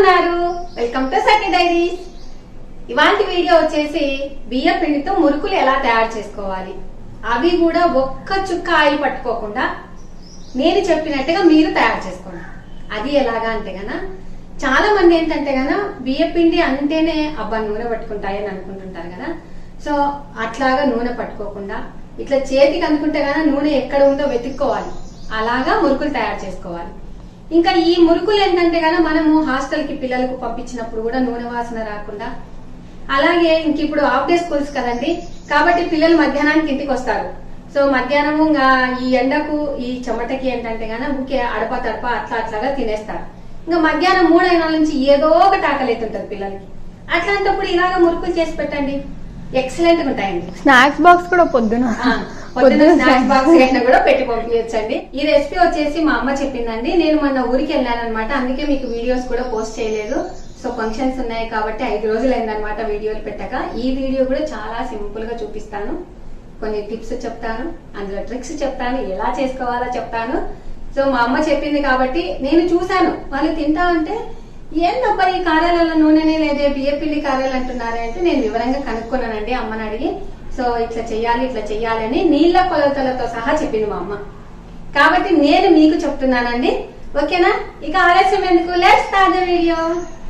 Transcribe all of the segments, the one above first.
ఉన్నారు welcome to Sakhi diaries ఇవాంటి video వచ్చేసి బియ్య పిండితో మురుకులు ఎలా తయారు చేసుకోవాలి? అవి కూడా ఒక్క చుక్క ఆయిల్ పట్టుకోకుండా నేను చెప్పినట్టుగా మీరు తయారు చేసుకోండి. అది ఎలాగా అంటే గన చాలా మంది ఏంటంటే గన బియ్య పిండి అంటేనే అబ్బా నూనె పట్టుకుంటాయని అనుకుంటుంటారు కదా సో అట్లాగా నూనె పట్టుకోకుండా ఇట్లా చేతికి అందుకుంటే గన నూనె ఎక్కడ ఉందో వెతుక్కోవాలి. అలాగా మురుకులు తయారు చేసుకోవాలి. ఇంకా ఈ మురుకులు ఏంటంటే గన మనము హాస్టల్కి పిల్లలకు పంపించినప్పుడు కూడా నూనె వాసన రాకుండా. అలాగే ఇంక ఇప్పుడు హాఫ్ డే స్కూల్స్ కదండి. కాబట్టి పిల్లలు మధ్యాహ్నానికి ఇంటికి వస్తారు. సో మధ్యాహ్నం ఇంకా ఈ ఎండకు ఈ చెమటకి ఏంటంటే గాన ఊకే అడప తడప అట్లా అట్లాగా తినేస్తారు. ఇంకా మధ్యాహ్నం మూడైన నుంచి ఏదో ఒకటి ఆకలి అవుతుంటది పిల్లలకి. అట్లాంటప్పుడు ఇలాగ మురుకులు చేసి పెట్టండి. ఎక్సలెంట్గా ఉంటాయండి. స్నాక్స్ బాక్స్ కూడా పొద్దున. స్నాక్స్ బాక్స్ అయినా కూడా పెట్టి పంపించండి ఈ రెసిపీ వచ్చేసి మా అమ్మ చెప్పిందండి. నేను మొన్న ఊరికి వెళ్ళాను అనమాట అందుకే మీకు వీడియోస్ కూడా పోస్ట్ చేయలేదు. సో ఫంక్షన్స్ ఉన్నాయి కాబట్టి ఐదు రోజులు అయిందనమాట వీడియోలు పెట్టక. ఈ వీడియో కూడా చాలా సింపుల్గా చూపిస్తాను. కొన్ని టిప్స్ చెప్తాను. అందులో ట్రిక్స్ చెప్తాను. ఎలా చేసుకోవాలో చెప్తాను. సో మా అమ్మ చెప్పింది కాబట్టి నేను చూశాను. వాళ్ళు తింటా అంటే ఏందబ్బా ఈ కారాలలో నూనెనే లేదే? బియ్య పిండి కారాలు అంటున్నారే? అంటే నేను వివరంగా కనుక్కున్నానండి అమ్మని అడిగి. సో ఇట్లా చెయ్యాలి ఇట్లా చెయ్యాలి అని నీళ్ళ కొలతలతో సహా చెప్పింది మా అమ్మ. కాబట్టి నేను మీకు చెప్తున్నానండి. ఓకేనా? ఇక ఆలస్యం ఎందుకు? లెట్స్ వీడియో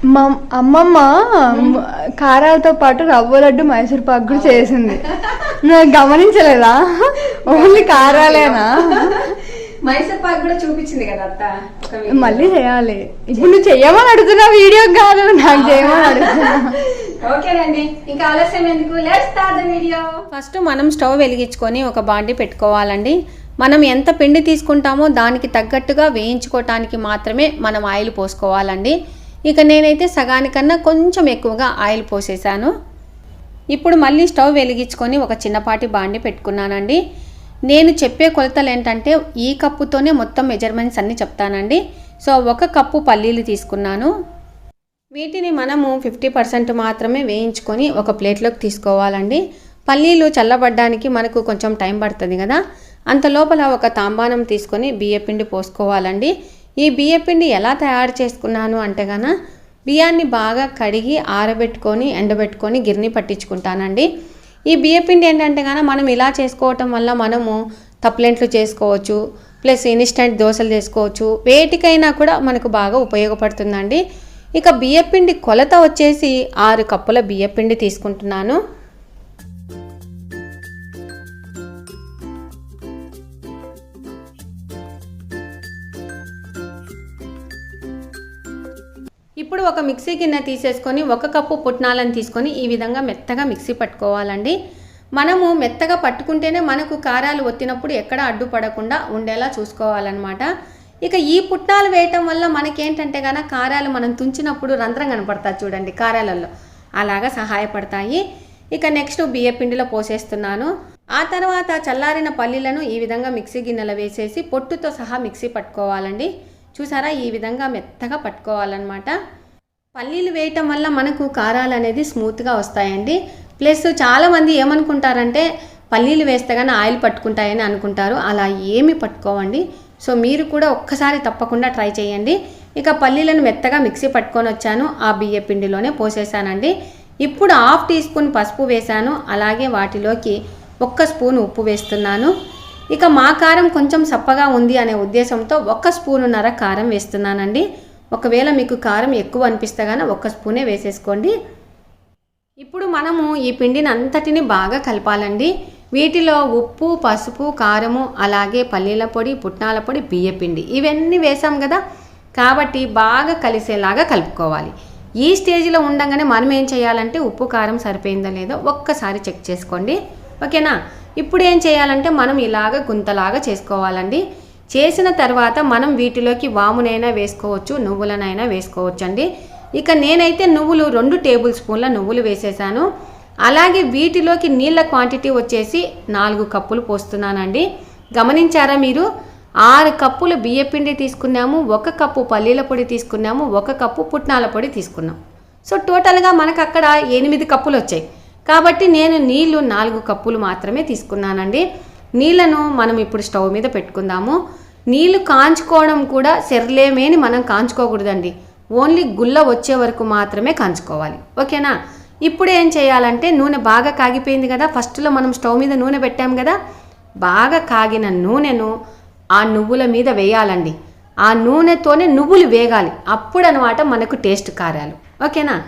మా అమ్మమ్మ కారాలతో పాటు రవ్వ లడ్డు మైసూర్ పాక్ కూడా చేసింది. గమనించలేదా? ఓన్లీ కారాలేనా? మైసూర్ పాక్ కూడా చూపించింది కదా అత్త ఒక video. మళ్ళీ చేయాలి. ఇప్పుడు నువ్వు చెయ్యమని అడుగుతున్నా వీడియో కాదు నాకు చేయమని అడుగుతున్నా ఓకేనండి ఇంకా ఆలస్యం ఎందుకు? Let's start the video first మనం స్టవ్ వెలిగించుకొని ఒక బాండి పెట్టుకోవాలండి. మనం ఎంత పిండి తీసుకుంటామో దానికి తగ్గట్టుగా వేయించుకోవటానికి మాత్రమే మనం ఆయిల్ పోసుకోవాలండి. ఇక నేనైతే సగానికన్నా కొంచెం ఎక్కువగా ఆయిల్ పోసేసాను. ఇప్పుడు మళ్ళీ స్టవ్ వెలిగించుకొని ఒక చిన్నపాటి బాండి పెట్టుకున్నానండి. నేను చెప్పే కొలతలు ఏంటంటే ఈ కప్పుతోనే మొత్తం మెజర్మెంట్స్ అన్నీ చెప్తానండి. సో ఒక కప్పు పల్లీలు తీసుకున్నాను. వీటిని మనము ఫిఫ్టీ పర్సెంట్ మాత్రమే వేయించుకొని ఒక ప్లేట్లోకి తీసుకోవాలండి. పల్లీలు చల్లబడ్డానికి మనకు కొంచెం టైం పడుతుంది కదా. అంత లోపల ఒక తాంబానం తీసుకొని బియ్యపిండి పోసుకోవాలండి. ఈ బియ్యపిండి ఎలా తయారు చేసుకున్నాను అంటే గన బియ్యాన్ని బాగా కడిగి ఆరబెట్టుకొని ఎండబెట్టుకొని గిర్ని పట్టించుకుంటానండి. ఈ బియ్యపిండి ఏంటంటే కనుక మనం ఇలా చేసుకోవటం వల్ల మనము తప్లెంట్లు చేసుకోవచ్చు ప్లస్ ఇన్స్టెంట్ దోశలు చేసుకోవచ్చు వేటికైనా కూడా మనకు బాగా ఉపయోగపడుతుందండి. ఇక బియ్యపిండి కొలత వచ్చేసి ఆరు కప్పుల బియ్యపిండి తీసుకుంటున్నాను. ఇప్పుడు ఒక మిక్సీ గిన్నె తీసేసుకొని ఒక కప్పు పుట్నాలను తీసుకొని ఈ విధంగా మెత్తగా మిక్సీ పట్టుకోవాలండి. మనము మెత్తగా పట్టుకుంటేనే మనకు కారాలు ఒత్తినప్పుడు ఎక్కడ అడ్డుపడకుండా ఉండేలా చూసుకోవాలన్నమాట. ఇక ఈ పుట్నాలు వేయటం వల్ల మనకేంటంటే కనుక కారాలు మనం తుంచినప్పుడు రంధ్రం కనపడతాయి చూడండి కారాలలో అలాగా సహాయపడతాయి. ఇక నెక్స్ట్ బియ్య పిండిలో పోసేస్తున్నాను. ఆ తర్వాత చల్లారిన పల్లీలను ఈ విధంగా మిక్సీ గిన్నెలో వేసేసి పొట్టుతో సహా మిక్సీ పట్టుకోవాలండి. చూసారా? ఈ విధంగా మెత్తగా పట్టుకోవాలన్నమాట. పల్లీలు వేయటం వల్ల మనకు కారాలు అనేది స్మూత్గా వస్తాయండి. ప్లస్ చాలామంది ఏమనుకుంటారంటే పల్లీలు వేస్తే కానీ ఆయిల్ పట్టుకుంటాయని అనుకుంటారు. అలా ఏమి పట్టుకోవండి. సో మీరు కూడా ఒక్కసారి తప్పకుండా ట్రై చేయండి. ఇక పల్లీలను మెత్తగా మిక్సీ పట్టుకొని వచ్చాను. ఆ బియ్య పిండిలోనే పోసేసానండి. ఇప్పుడు హాఫ్ టీ స్పూన్ పసుపు వేశాను. అలాగే వాటిలోకి ఒక్క స్పూన్ ఉప్పు వేస్తున్నాను. ఇక మా కారం కొంచెం సప్పగా ఉంది అనే ఉద్దేశంతో ఒక్క స్పూనున్నర కారం వేస్తున్నానండి. ఒకవేళ మీకు కారం ఎక్కువ అనిపిస్తే కానీ ఒక్క స్పూనే వేసేసుకోండి. ఇప్పుడు మనము ఈ పిండిని అంతటిని బాగా కలపాలండి. వీటిలో ఉప్పు పసుపు కారము అలాగే పల్లీల పొడి పుట్నాల పొడి బియ్యపిండి ఇవన్నీ వేసాం కదా కాబట్టి బాగా కలిసేలాగా కలుపుకోవాలి. ఈ స్టేజ్లో ఉండగానే మనం ఏం చేయాలంటే ఉప్పు కారం సరిపోయిందో లేదో ఒక్కసారి చెక్ చేసుకోండి. ఓకేనా? ఇప్పుడు ఏం చేయాలంటే మనం ఇలాగ గుంతలాగా చేసుకోవాలండి. చేసిన తర్వాత మనం వీటిలోకి వామునైనా వేసుకోవచ్చు నువ్వులనైనా వేసుకోవచ్చు అండి ఇక నేనైతే నువ్వులు రెండు టేబుల్ స్పూన్ల నువ్వులు వేసేసాను. అలాగే వీటిలోకి నీళ్ళ క్వాంటిటీ వచ్చేసి నాలుగు కప్పులు పోస్తున్నానండి. గమనించారా మీరు? ఆరు కప్పులు బియ్యపిండి తీసుకున్నాము ఒక కప్పు పల్లీల పొడి తీసుకున్నాము ఒక కప్పు పుట్నాల పొడి తీసుకున్నాం. సో టోటల్గా మనకు అక్కడ ఎనిమిది కప్పులు వచ్చాయి. కాబట్టి నేను నీళ్ళు నాలుగు కప్పులు మాత్రమే తీసుకున్నానండి. నీళ్ళను మనం ఇప్పుడు స్టవ్ మీద పెట్టుకుందాము. నీళ్ళు కాంచుకోవడం కూడా సెర్లేమేని మనం కాంచుకోకూడదండి. ఓన్లీ గుల్ల వచ్చే వరకు మాత్రమే కాంచుకోవాలి. ఓకేనా? ఇప్పుడు ఏం చేయాలంటే నూనె బాగా కాగిపోయింది కదా ఫస్ట్లో మనం స్టవ్ మీద నూనె పెట్టాం కదా బాగా కాగిన నూనెను ఆ నువ్వుల మీద వేయాలండి. ఆ నూనెతోనే నువ్వులు వేగాలి. అప్పుడు అనమాట మనకు టేస్ట్ కారాలు. ఓకేనా?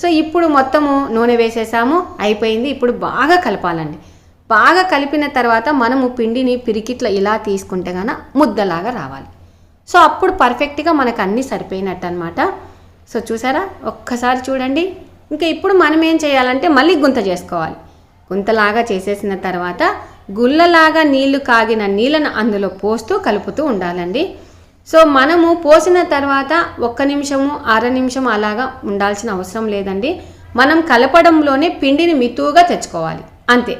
సో ఇప్పుడు మొత్తము నూనె వేసేసాము అయిపోయింది. ఇప్పుడు బాగా కలపాలండి. బాగా కలిపిన తర్వాత మనము పిండిని పిరికిట్ల ఇలా తీసుకుంటే గాన ముద్దలాగా రావాలి. సో అప్పుడు పర్ఫెక్ట్గా మనకు అన్నీ సరిపోయినట్టు అనమాట సో చూసారా? ఒక్కసారి చూడండి. ఇంకా ఇప్పుడు మనం ఏం చేయాలంటే మళ్ళీ గుంత చేసుకోవాలి. గుంతలాగా చేసేసిన తర్వాత గుల్లలాగా నీళ్ళు కాగిన నీళ్ళను అందులో పోస్తూ కలుపుతూ ఉండాలండి. సో మనము పోసిన తర్వాత ఒక్క నిమిషము అర నిమిషం అలాగా ఉండాల్సిన అవసరం లేదండి. మనం కలపడంలోనే పిండిని మితువుగా తెచ్చుకోవాలి. అంతే.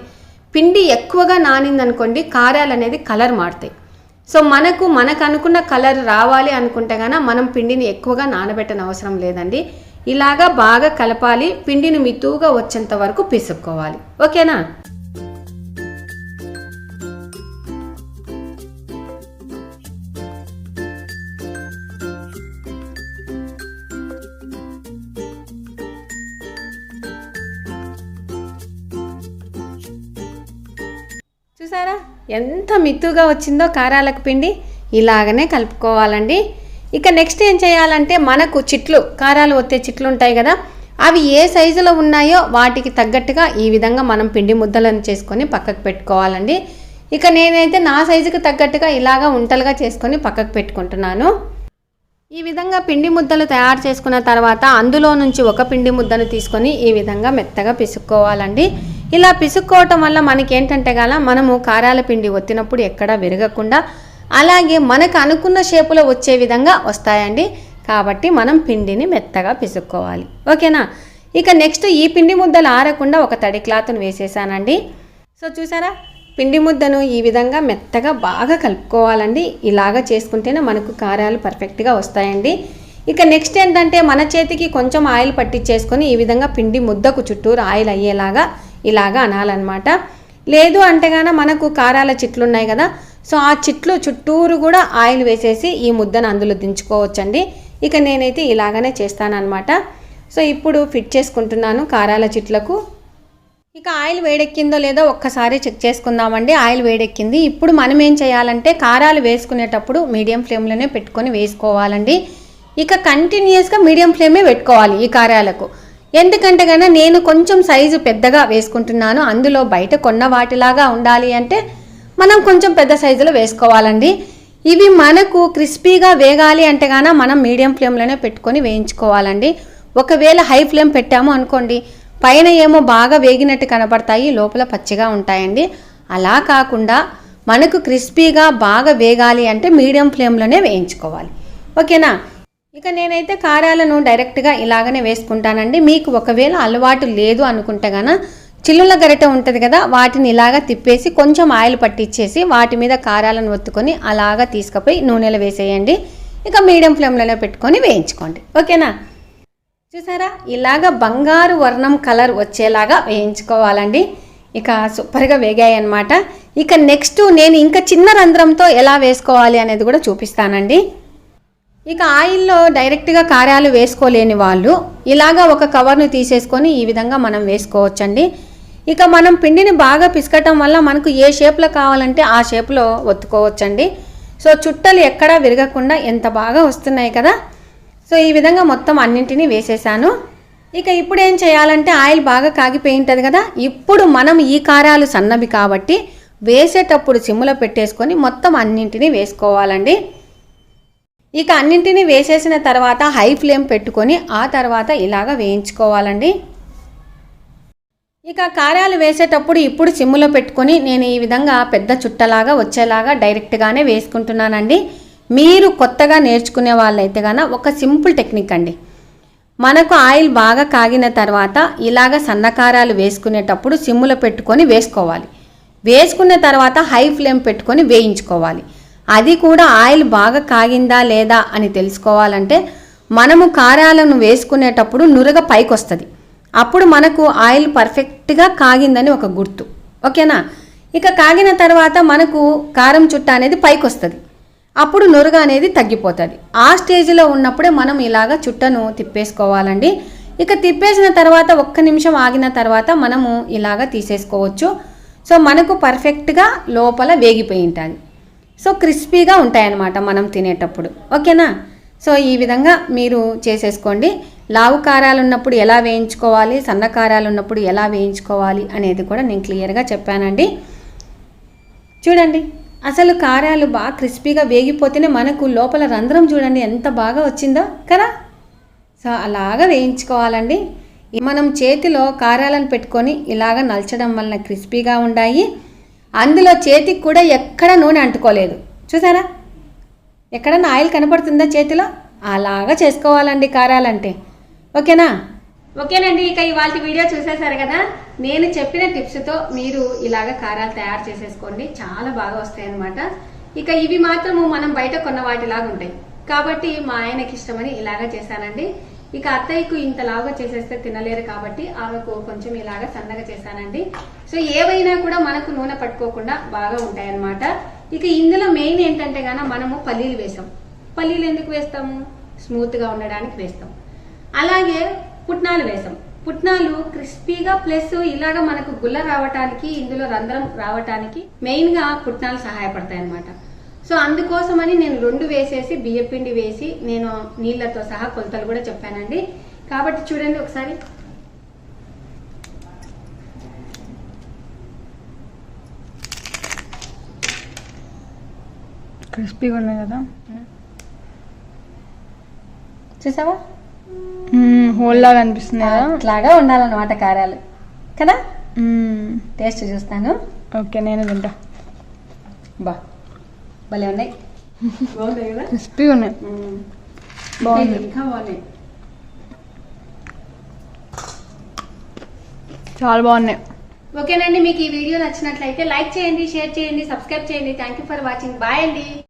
పిండి ఎక్కువగా నానిందనుకోండి కారాలు అనేది కలర్ మారుతాయి. సో మనకు మనకు అనుకున్న కలర్ రావాలి అనుకుంటే కనుక మనం పిండిని ఎక్కువగా నానబెట్టని అవసరం లేదండి. ఇలాగా బాగా కలపాలి పిండిని మితువుగా వచ్చేంత వరకు పిసుక్కోవాలి. ఓకేనా? మిత్తుగా వచ్చిందో కారాలకు పిండి ఇలాగనే కలుపుకోవాలండి. ఇక నెక్స్ట్ ఏం చేయాలంటే మనకు చిట్లు కారాలు ఒత్తే చిట్లు ఉంటాయి కదా అవి ఏ సైజులో ఉన్నాయో వాటికి తగ్గట్టుగా ఈ విధంగా మనం పిండి ముద్దలను చేసుకొని పక్కకు పెట్టుకోవాలండి. ఇక నేనైతే నా సైజుకి తగ్గట్టుగా ఇలాగా ఉంటలుగా చేసుకొని పక్కకు పెట్టుకుంటున్నాను. ఈ విధంగా పిండి ముద్దలు తయారు చేసుకున్న తర్వాత అందులో నుంచి ఒక పిండి ముద్దను తీసుకొని ఈ విధంగా మెత్తగా పిసుక్కోవాలండి. ఇలా పిసుక్కోవటం వల్ల మనకేంటంటే గల మనము కారాల పిండి ఒత్తినప్పుడు ఎక్కడా విరగకుండా అలాగే మనకు అనుకున్న షేపులో వచ్చే విధంగా వస్తాయండి. కాబట్టి మనం పిండిని మెత్తగా పిసుక్కోవాలి. ఓకేనా? ఇక నెక్స్ట్ ఈ పిండి ముద్దలు ఆరకుండా ఒక తడి క్లాత్ను వేసేసానండి. సో చూసారా? పిండి ముద్దను ఈ విధంగా మెత్తగా బాగా కలుపుకోవాలండి. ఇలాగా చేసుకుంటేనే మనకు కారాలు పర్ఫెక్ట్గా వస్తాయండి. ఇక నెక్స్ట్ ఏంటంటే మన చేతికి కొంచెం ఆయిల్ పట్టించేసుకొని ఈ విధంగా పిండి ముద్దకు చుట్టూరు ఆయిల్ అయ్యేలాగా ఇలాగా అనాలన్నమాట. లేదు అంటేగాన మనకు కారాల చిట్లు ఉన్నాయి కదా సో ఆ చిట్లు చుట్టూరు కూడా ఆయిల్ వేసేసి ఈ ముద్దను అందులో దించుకోవచ్చండి. ఇక నేనైతే ఇలాగనే చేస్తానన్నమాట. సో ఇప్పుడు ఫిట్ చేసుకుంటున్నాను కారాల చిట్లకు. ఇక ఆయిల్ వేడెక్కిందో లేదో ఒక్కసారి చెక్ చేసుకుందామండి. ఆయిల్ వేడెక్కింది. ఇప్పుడు మనం ఏం చేయాలంటే కారాలు వేసుకునేటప్పుడు మీడియం ఫ్లేమ్లోనే పెట్టుకొని వేసుకోవాలండి. ఇక కంటిన్యూస్గా మీడియం ఫ్లేమే పెట్టుకోవాలి ఈ కారాలకు. ఎందుకంటే కన్నా నేను కొంచెం సైజు పెద్దగా వేసుకుంటున్నాను అందులో బయట కొన్న వాటిలాగా ఉండాలి అంటే మనం కొంచెం పెద్ద సైజులో వేసుకోవాలండి. ఇవి మనకు క్రిస్పీగా వేగాలి అంటే గాన మనం మీడియం ఫ్లేమ్లోనే పెట్టుకొని వేయించుకోవాలండి. ఒకవేళ హై ఫ్లేమ్ పెట్టాము అనుకోండి పైన ఏమో బాగా వేగినట్టు కనపడతాయి లోపల పచ్చిగా ఉంటాయండి. అలా కాకుండా మనకు క్రిస్పీగా బాగా వేగాలి అంటే మీడియం ఫ్లేమ్లోనే వేయించుకోవాలి. ఓకేనా? ఇక నేనైతే కారాలను డైరెక్ట్గా ఇలాగనే వేసుకుంటానండి. మీకు ఒకవేళ అలవాటు లేదు అనుకుంటే గాన చిల్లుల గరిట ఉంటుంది కదా వాటిని ఇలాగా తిప్పేసి కొంచెం ఆయిల్ పట్టించేసి వాటి మీద కారాలను ఒత్తుకొని అలాగా తీసుకుపోయి నూనెలో వేసేయండి. ఇక మీడియం ఫ్లేమ్లోనే పెట్టుకొని వేయించుకోండి. ఓకేనా? చూసారా? ఇలాగ బంగారు వర్ణం కలర్ వచ్చేలాగా వేయించుకోవాలండి. ఇక సూపర్గా వేగాయి అనమాట ఇక నెక్స్ట్ నేను ఇంకా చిన్న రంధ్రంతో ఎలా వేసుకోవాలి అనేది కూడా చూపిస్తానండి. ఇక ఆయిల్లో డైరెక్ట్గా కారాలు వేసుకోలేని వాళ్ళు ఇలాగా ఒక కవర్ను తీసేసుకొని ఈ విధంగా మనం వేసుకోవచ్చండి. ఇక మనం పిండిని బాగా పిసకటం వల్ల మనకు ఏ షేప్లో కావాలంటే ఆ షేప్లో ఒత్తుకోవచ్చండి. సో చుట్టలు ఎక్కడా విరగకుండా ఎంత బాగా వస్తున్నాయి కదా? సో ఈ విధంగా మొత్తం అన్నింటినీ వేసేసాను. ఇక ఇప్పుడు ఏం చేయాలంటే ఆయిల్ బాగా కాగిపోయి ఉంటుంది కదా? ఇప్పుడు మనం ఈ కారాలు సన్నవి కాబట్టి వేసేటప్పుడు సిమ్ములో పెట్టేసుకొని మొత్తం అన్నింటినీ వేసుకోవాలండి. ఇక అన్నింటినీ వేసేసిన తర్వాత హై ఫ్లేమ్ పెట్టుకొని ఆ తర్వాత ఇలాగ వేయించుకోవాలండి. ఇక కారాలు వేసేటప్పుడు ఇప్పుడు సిమ్ములో పెట్టుకొని నేను ఈ విధంగా పెద్ద చుట్టలాగా వచ్చేలాగా డైరెక్ట్గానే వేసుకుంటున్నానండి. మీరు కొత్తగా నేర్చుకునే వాళ్ళైతే గాన ఒక సింపుల్ టెక్నిక్ అండి. మనకు ఆయిల్ బాగా కాగిన తర్వాత ఇలాగ సన్నకారాలు వేసుకునేటప్పుడు సిమ్ములో పెట్టుకొని వేసుకోవాలి. వేసుకున్న తర్వాత హై ఫ్లేమ్ పెట్టుకొని వేయించుకోవాలి. అది కూడా ఆయిల్ బాగా కాగిందా లేదా అని తెలుసుకోవాలంటే మనము కారాలను వేసుకునేటప్పుడు నురగ పైకి వస్తుంది అప్పుడు మనకు ఆయిల్ పర్ఫెక్ట్గా కాగిందని ఒక గుర్తు. ఓకేనా? ఇక కాగిన తర్వాత మనకు కారం చుట్ట అనేది పైకి వస్తుంది అప్పుడు నురగ అనేది తగ్గిపోతుంది. ఆ స్టేజ్లో ఉన్నప్పుడే మనం ఇలాగ చుట్టను తిప్పేసుకోవాలండి. ఇక తిప్పేసిన తర్వాత ఒక్క నిమిషం ఆగిన తర్వాత మనము ఇలాగ తీసేసుకోవచ్చు. సో మనకు పర్ఫెక్ట్గా లోపల వేగిపోయి ఉంటుంది. సో క్రిస్పీగా ఉంటాయన్నమాట మనం తినేటప్పుడు. ఓకేనా? సో ఈ విధంగా మీరు చేసేసుకోండి. లావు కారాలు ఉన్నప్పుడు ఎలా వేయించుకోవాలి? సన్న కారాలు ఉన్నప్పుడు ఎలా వేయించుకోవాలి? అనేది కూడా నేను క్లియర్గా చెప్పానండి. చూడండి అసలు కారాలు బాగా క్రిస్పీగా వేగిపోతేనే మనకు లోపల రంధ్రం చూడండి ఎంత బాగా వచ్చిందో కదా? సో అలాగా వేయించుకోవాలండి. మనం చేతిలో కారాలను పెట్టుకొని ఇలాగ నలచడం వలన క్రిస్పీగా ఉన్నాయి అందులో చేతికి కూడా ఎక్కడ నూనె అంటుకోలేదు. చూసారా? ఎక్కడన్నా ఆయిల్ కనపడుతుందా చేతిలో? అలాగా చేసుకోవాలండి కారాలంటే. ఓకేనా? ఓకేనండి ఇక ఇవాళ వీడియో చూసేశారు కదా? నేను చెప్పిన టిప్స్తో మీరు ఇలాగ కారాలు తయారు చేసేసుకోండి. చాలా బాగా వస్తాయి అనమాట ఇక ఇవి మాత్రము మనం బయట కొన్న వాటిలాగా ఉంటాయి కాబట్టి మా ఆయనకి ఇష్టమని ఇలాగ చేశానండి. ఇక అత్తయ్యకు ఇంతలాగా చేసేస్తే తినలేరు కాబట్టి ఆమెకు కొంచెం ఇలాగా సన్నగా చేశానండి. సో ఏవైనా కూడా మనకు నూనె పట్టుకోకుండా బాగా ఉంటాయన్నమాట. ఇక ఇందులో మెయిన్ ఏంటంటే గాన మనము పల్లీలు వేసాం. పల్లీలు ఎందుకు వేస్తాము? స్మూత్గా ఉండడానికి వేస్తాం. అలాగే పుట్నాలు వేసాం. పుట్నాలు క్రిస్పీగా ప్లస్ ఇలాగ మనకు గుల్ల రావటానికి ఇందులో రంధ్రం రావటానికి మెయిన్గా పుట్నాలు సహాయపడతాయి అన్నమాట సో అందుకోసమని నేను రెండు వేసేసి బియ్యపిండి వేసి నేను నీళ్ళతో సహా కొలతలు కూడా చెప్పానండి. కాబట్టి చూడండి ఒకసారి. క్రిస్పీగా ఉన్నాయి కదా. చూసావా? హోల్ లాగా అనిపిస్తుంది కదా అట్లాగా ఉండాలన్నమాట కారాలు. కదా. టేస్ట్ చూస్తాను. ఓకే నేను తింటా. బా. భలే ఉన్నాయి. బాగున్నాయి కదా? క్రిస్పీగా ఉన్నాయి. బాగుంది. ఇంకా బాగున్నాయి. చాలా బాగున్నాయి. ఓకేనండి మీకు ఈ వీడియో నచ్చినట్లయితే లైక్ చేయండి షేర్ చేయండి సబ్స్క్రైబ్ చేయండి. Thank you for watching bye అండి.